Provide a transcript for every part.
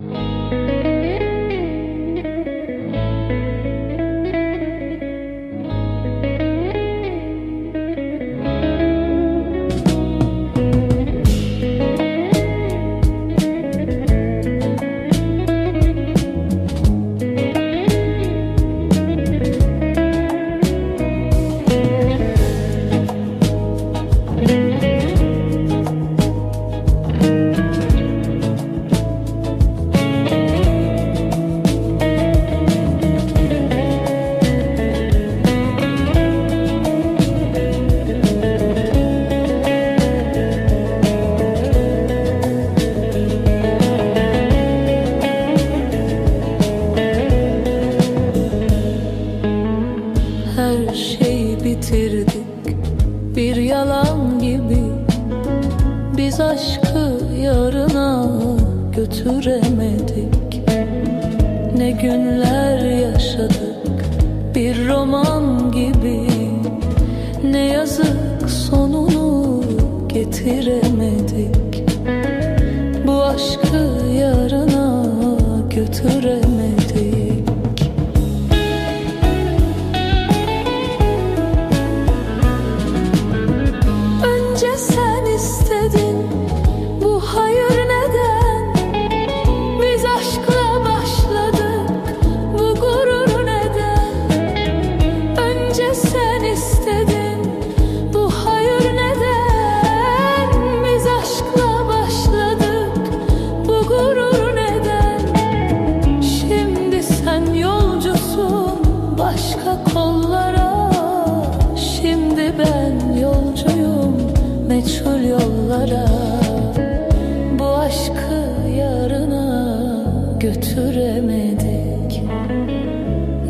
Música Biz aşkı yarına götüremedik. Ne günler yaşadık bir roman gibi. Ne yazık sonunu getiremedik. Bu aşkı başka kollara. Şimdi ben yolcuyum meçhul yollara. Bu aşkı yarına götüremedik.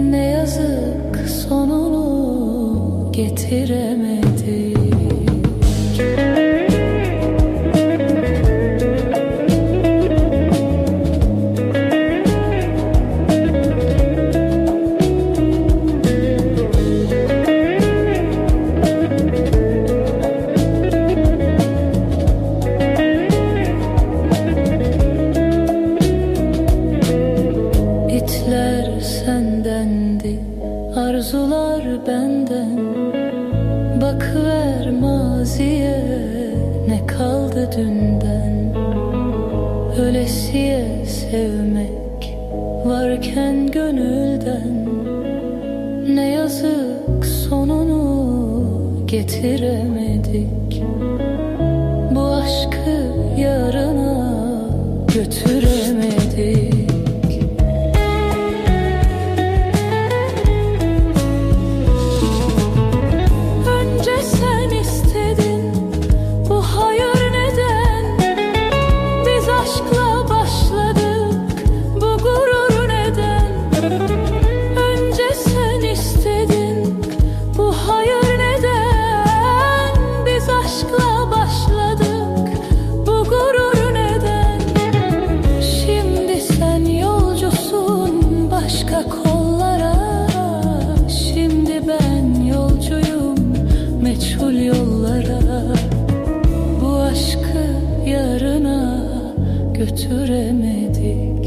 Ne yazık sonunu getiremedik benden. Bakıver maziye ne kaldı dünden? Ölesiye sevmek varken gönülden. Ne yazık sonunu getiremedik götüremedik.